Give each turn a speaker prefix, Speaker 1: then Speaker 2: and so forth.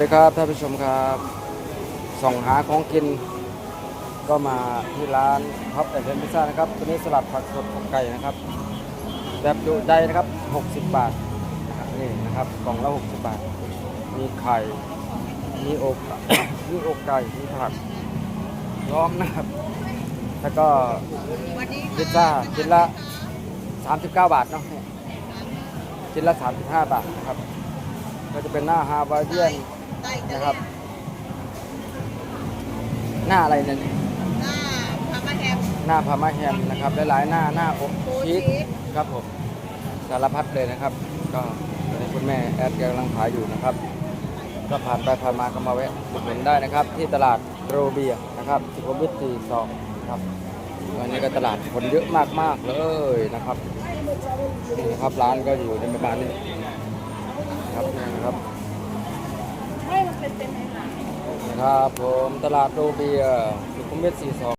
Speaker 1: สวัสดีครับท่านผู้ชมครับส่องหาของกิน ก็มาที่ร้านท็อปแอนด์พิซซ่านะครับตัวนี้สลัดผักสดขอกไก่นะครับ แบบดุใจนะครับ 60 บาทนี่นะครับกล่องละ60 บาท มีไข่มีอกมีอกไก่มีผักล้อมนะครับ แล้วก็พิซซ่าชิ้นละ 39 บาทเนาะชิ้นละ 35 บาทนะครับก็จะเป็นหน้าฮาวายเอียน นะครับ หน้าอะไรเนี่ย
Speaker 2: หน้าพามาแฮม
Speaker 1: หน้าพามาแฮมนะครับหลายๆหน้าหน้าอบ
Speaker 2: โค
Speaker 1: ชีส
Speaker 2: ชีส
Speaker 1: ครับผมสารพัดเลยนะครับ ก็ตอนนี้คุณแม่แอดกำลังขายอยู่นะครับ ก็ผ่านไปผ่านมาก็มาแวะอุดหนุนได้นะครับ ที่ตลาดโรเบียนะครับสุขุมวิทสี่สองครับวันนี้ก็ตลาดคนเยอะมากๆเลยนะครับนี่นะครับร้านก็อยู่ในประมาณนี้นะครับนี่นะครับ ครับผมตลาดโรเบียสุขุมวิท42